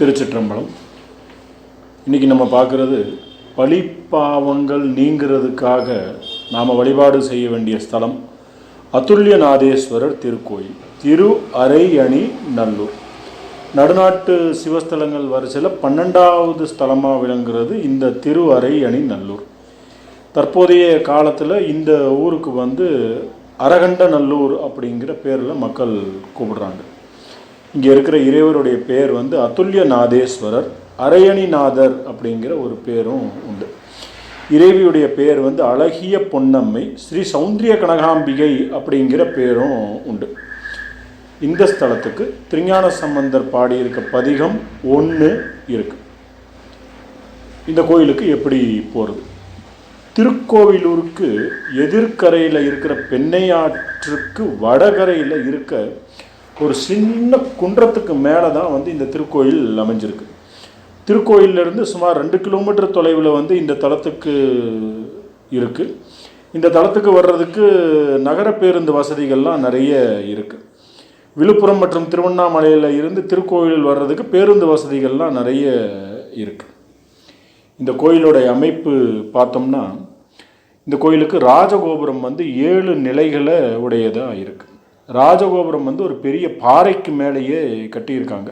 திருச்சிற்றம்பலம். இன்றைக்கி நம்ம பார்க்குறது பழிப்பாவங்கள் நீங்கிறதுக்காக நாம் வழிபாடு செய்ய வேண்டிய ஸ்தலம் அதுல்யநாதேஸ்வரர் திருக்கோயில் திரு அரை அணி நல்லூர். நடுநாட்டு சிவஸ்தலங்கள் வரிசையில் பன்னெண்டாவது ஸ்தலமாக விளங்குறது இந்த திரு அரை அணி நல்லூர். தற்போதைய காலத்தில் இந்த ஊருக்கு வந்து அரகண்ட நல்லூர் அப்படிங்கிற பேரில் மக்கள் கூப்பிடுறாங்க. இங்கே இருக்கிற இறைவருடைய பேர் வந்து அதுல்யநாதேஸ்வரர் அரையணிநாதர் அப்படிங்கிற ஒரு பேரும் உண்டு. இறைவியுடைய பேர் வந்து அழகிய பொன்னம்மை ஸ்ரீ சௌந்தரிய கனகாம்பிகை அப்படிங்கிற பேரும் உண்டு. இந்த ஸ்தலத்துக்கு திருஞான சம்பந்தர் பாடியிருக்க பதிகம் ஒன்று இருக்கு. இந்த கோயிலுக்கு எப்படி போகிறது திருக்கோவிலூருக்கு எதிர்க்கரையில் இருக்கிற பெண்ணையாற்றுக்கு வடகரையில் இருக்க ஒரு சின்ன குன்றத்துக்கு மேலே தான் வந்து இந்த திருக்கோயில் அமைஞ்சிருக்கு. திருக்கோயிலிருந்து சுமார் ரெண்டு கிலோமீட்டர் தொலைவில் வந்து இந்த தளத்துக்கு இருக்குது இந்த தளத்துக்கு வர்றதுக்கு நகர பேருந்து வசதிகள்லாம் நிறைய இருக்குது விழுப்புரம் மற்றும் திருவண்ணாமலையில் இருந்து திருக்கோயில் வர்றதுக்கு பேருந்து வசதிகள்லாம் நிறைய இருக்குது இந்த கோயிலுடைய அமைப்பு பார்த்தோம்னா இந்த கோயிலுக்கு ராஜகோபுரம் வந்து ஏழு நிலைகளை உடையதாக இருக்குது ராஜகோபுரம் வந்து ஒரு பெரிய பாறைக்கு மேலேயே கட்டியிருக்காங்க.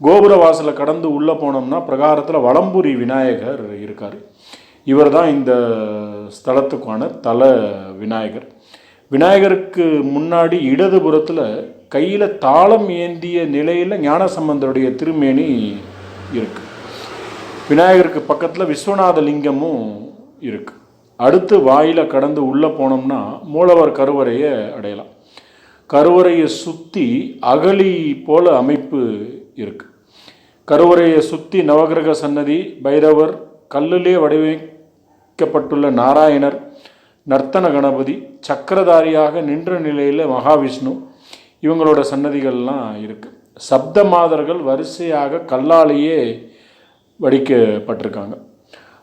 கோபுர வாசலை கடந்து உள்ளே போனோம்னா பிரகாரத்தில் வளம்புரி விநாயகர் இருக்கார். இவர் தான் இந்த ஸ்தலத்துக்கான தல விநாயகர். விநாயகருக்கு முன்னாடி இடதுபுறத்தில் கையில் தாளம் ஏந்திய நிலையில் ஞானசம்பந்தருடைய திருமேனி இருக்குது விநாயகருக்கு பக்கத்தில் விஸ்வநாத லிங்கமும் இருக்குது அடுத்து வாயில கடந்து உள்ளே போனோம்னா மூலவர் கருவறையை அடையலாம். கருவறையை சுற்றி அகழி போல அமைப்பு இருக்கு. கருவறையை சுற்றி நவகிரக சன்னதி பைரவர் கல்லிலே வடிவமைக்கப்பட்டுள்ள நாராயணர் நர்த்தன கணபதி சக்கரதாரியாக நின்ற நிலையில் மகாவிஷ்ணு இவங்களோட சன்னதிகள்லாம் இருக்குது சப்த மாதர்கள் வரிசையாக கல்லாலேயே வடிக்கப்பட்டிருக்காங்க.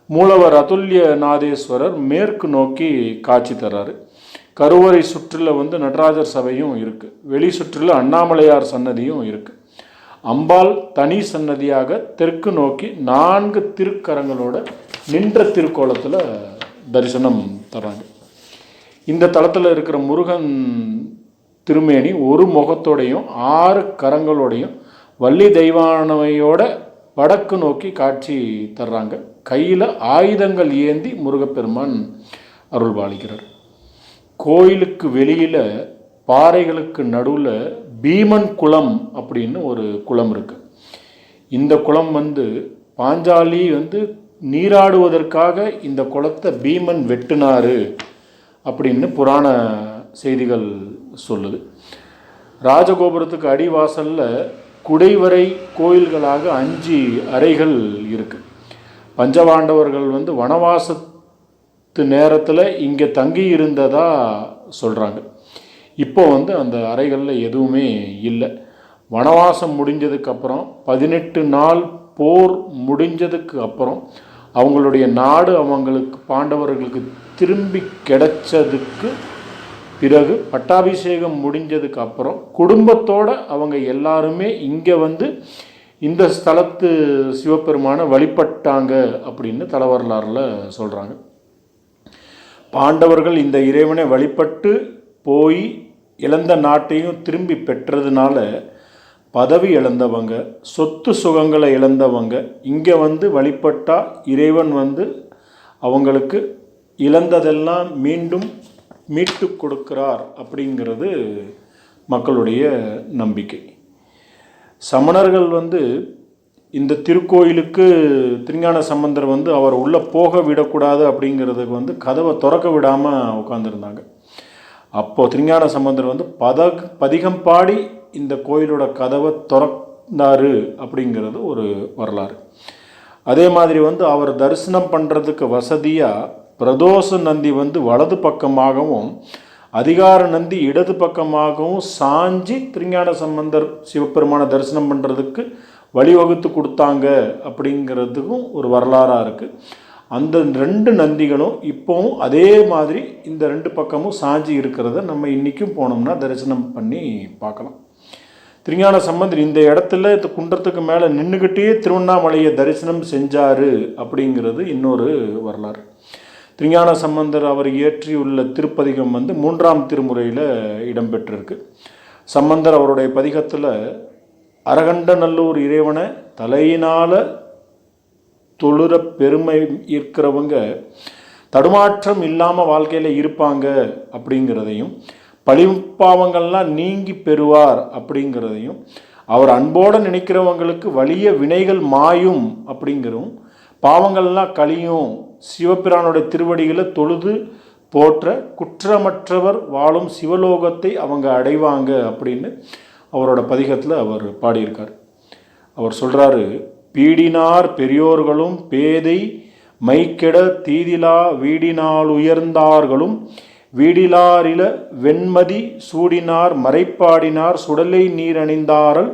மூலவர் அதுல்ய நாதேஸ்வரர் மேற்கு நோக்கி காட்சி தர்றாரு. கருவறை சுற்றில் வந்து நடராஜர் சபையும் இருக்குது வெளி சுற்றில் அண்ணாமலையார் சன்னதியும் இருக்குது அம்பாள் தனி சன்னதியாக தெற்கு நோக்கி நான்கு திருக்கரங்களோட நின்ற திருக்கோலத்தில் தரிசனம் தர்றாங்க. இந்த தளத்தில் இருக்கிற முருகன் திருமேனி ஒரு முகத்தோடையும் ஆறு கரங்களோடையும் வள்ளி தெய்வானவையோட வடக்கு நோக்கி காட்சி தர்றாங்க. கையில் ஆயுதங்கள் ஏந்தி முருகப்பெருமான் அருள் பாலிக்கிறார் கோயிலுக்கு வெளியில் பாறைகளுக்கு நடுவில் பீமன் குளம் அப்படின்னு ஒரு குளம் இருக்குது இந்த குளம் வந்து பாஞ்சாலி வந்து நீராடுவதற்காக இந்த குளத்தை பீமன் வெட்டினாரு அப்படின்னு புராண செய்திகள் சொல்லுது. ராஜகோபுரத்துக்கு அடிவாசலில் குடைவரை கோயில்களாக அஞ்சு அறைகள் இருக்குது பஞ்சபாண்டவர்கள் வந்து வனவாசத்து நேரத்தில் இங்கே தங்கி இருந்ததா சொல்கிறாங்க இப்போ வந்து அந்த அறைகளில் எதுவுமே இல்லை. வனவாசம் முடிஞ்சதுக்கப்புறம் பதினெட்டு நாள் போர் முடிஞ்சதுக்கு அப்புறம் அவங்களுடைய நாடு அவங்களுக்கு பாண்டவர்களுக்கு திரும்பி கிடைச்சதுக்கு பிறகு பட்டாபிஷேகம் முடிஞ்சதுக்கு அப்புறம் குடும்பத்தோடு அவங்க எல்லாருமே இங்கே வந்து இந்த ஸ்தலத்து சிவபெருமானை வழிபட்டாங்க அப்படின்னு தலவரலாறில் சொல்கிறாங்க பாண்டவர்கள் இந்த இறைவனை வழிபட்டு போய் இழந்த நாட்டையும் திரும்பி பெற்றதுனால பதவி இழந்தவங்க சொத்து சுகங்களை இழந்தவங்க இங்கே வந்து வழிபட்டா இறைவன் வந்து அவங்களுக்கு இழந்ததெல்லாம் மீண்டும் மீட்டு கொடுக்கிறார் அப்படிங்கிறது மக்களுடைய நம்பிக்கை. சமணர்கள் வந்து இந்த திருக்கோயிலுக்கு திருஞான சம்பந்தர் வந்து அவர் உள்ளே போக விடக்கூடாது அப்படிங்கிறதுக்கு வந்து கதவை திறக்க விடாமல் உட்காந்துருந்தாங்க அப்போது திருஞான சம்பந்தர் வந்து பத பதிகம் பாடி இந்த கோயிலோட கதவை திறந்தார் அப்படிங்கிறது ஒரு வரலாறு. அதே மாதிரி வந்து அவர் தரிசனம் பண்ணுறதுக்கு வசதியாக பிரதோஷ நந்தி வந்து வலது பக்கமாகவும் அதிகார நந்தி இடது பக்கமாகவும் சாஞ்சி திருஞான சம்பந்தர் சிவபெருமான தரிசனம் பண்ணுறதுக்கு வழிவகுத்து கொடுத்தாங்க அப்படிங்கிறதுக்கும் ஒரு வரலாறாக இருக்குது அந்த ரெண்டு நந்திகளும் இப்போவும் அதே மாதிரி இந்த ரெண்டு பக்கமும் சாஞ்சி இருக்கிறத நம்ம இன்றைக்கும் போனோம்னா தரிசனம் பண்ணி பார்க்கலாம். திருஞான சம்பந்தர் இந்த இடத்துல இந்த குன்றத்துக்கு மேலே நின்றுக்கிட்டே திருவண்ணாமலையை தரிசனம் செஞ்சார் அப்படிங்கிறது இன்னொரு வரலாறு. திருஞான சம்பந்தர் அவர் இயற்றியுள்ள திருப்பதிகம் வந்து மூன்றாம் திருமுறையில் இடம்பெற்றிருக்கு. சம்பந்தர் அவருடைய பதிகத்தில் அரகண்டநல்லூர் இறைவனை தலையினால் தொழுற பெருமை இருக்கிறவங்க தடுமாற்றம் இல்லாமல் வாழ்க்கையில் இருப்பாங்க அப்படிங்கிறதையும் பழிப்பாவங்கள்லாம் நீங்கி பெறுவார் அப்படிங்கிறதையும் அவர் அன்போடு நினைக்கிறவங்களுக்கு வலிய வினைகள் மாயும் அப்படிங்கிறதும் பாவங்கள்லாம் கழியும் சிவபிரானுடைய திருவடிகளை தொழுது போற்ற குற்றமற்றவர் வாழும் சிவலோகத்தை அவங்க அடைவாங்க அப்படின்னு அவரோட பதிகத்தில் அவர் பாடியிருக்கார். அவர் சொல்கிறாரு பீடினார் பெரியோர்களும் பேதை மைக்கெட தீதிலா வீடினால் உயர்ந்தார்களும் வீடிலாரில வெண்மதி சூடினார் மறைப்பாடினார் சுடலை நீர் அணிந்தாரல்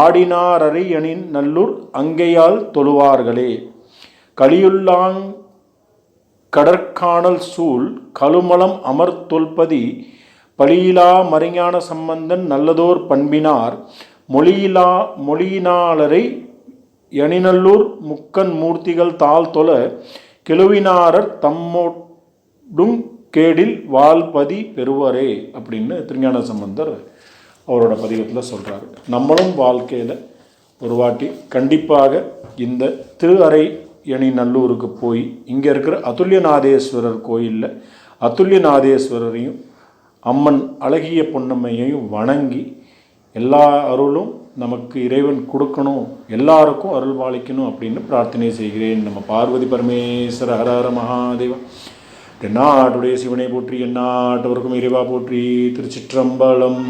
ஆடினார் அறை அணின் நல்லூர் அங்கையால் தொழுவார்களே. கலியுள்ளாங் கடற்காணல் சூழ் கழுமலம் அமர்த்தொல்பதி பழியிலா மறைஞான சம்பந்தன் நல்லதோர் பண்பினார் மொழியிலா மொழியினாளரை எணிநல்லூர் முக்கன் மூர்த்திகள் தாழ் தொல கெழுவினாரர் தம்மோடும் கேடில் வாழ்பதி பெறுவரே அப்படின்னு திருஞான சம்பந்தர் அவரோட பதிகத்தில் சொல்கிறாரு நம்மளும் வாழ்க்கையில் ஒரு வாட்டி கண்டிப்பாக இந்த திரு அறை எணி நல்லூருக்கு போய் இங்கே இருக்கிற அதுல்யநாதேஸ்வரர் கோயிலில் அதுல்யநாதேஸ்வரரையும் அம்மன் அழகிய பொன்னம்மையையும் வணங்கி எல்லா அருளும் நமக்கு இறைவன் கொடுக்கணும் எல்லாருக்கும் அருள் பாலிக்கணும் அப்படின்னு பிரார்த்தனை செய்கிறேன். நம்ம பார்வதி பரமேஸ்வர ஹரஹர மகாதேவன் மகாதேவா. தென்னாட்டுடைய சிவனை போற்றி எந்நாட்டவருக்கும் இறைவா போற்றி திருச்சிற்றம்பலம்.